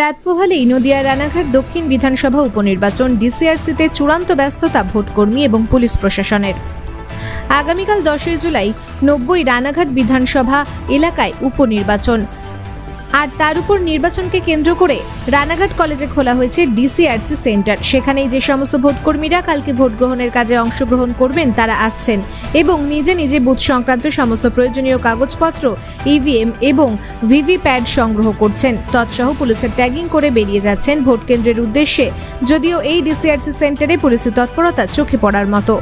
রাত পোহালেই নদিয়া রানাঘাট দক্ষিণ বিধানসভা উপনির্বাচন, ডিসিআরসিতে চূড়ান্ত ব্যস্ততা ভোটকর্মী এবং পুলিশ প্রশাসনের। আগামীকাল দশই জুলাই নব্বই রানাঘাট বিধানসভা এলাকায় উপনির্বাচন। আর তার উপর নির্বাচনকে কেন্দ্র করে রানাঘাট কলেজে খোলা হয়েছে ডিসিআরসি সেন্টার। সেখানেই যে সমস্ত ভোটকর্মীরা কালকে ভোট গ্রহণের কাজে অংশগ্রহণ করবেন, তারা আসছেন এবং নিজে নিজে বুথ সংক্রান্ত সমস্ত প্রয়োজনীয় কাগজপত্র ইভিএম এবং ভিভিপ্যাড সংগ্রহ করছেন। তৎসহ পুলিশের ট্যাগিং করে বেরিয়ে যাচ্ছেন ভোট কেন্দ্রের উদ্দেশ্যে, যদিও এই ডিসিআরসি সেন্টারে পুলিশের তৎপরতা চোখে পড়ার মতো।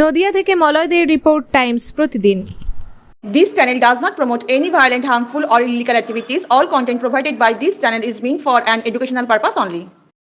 নদিয়া থেকে মলয় দের রিপোর্ট টাইমস প্রতিদিন This channel does not promote any violent, harmful, or illegal activities. All content provided by this channel is meant for an educational purpose only.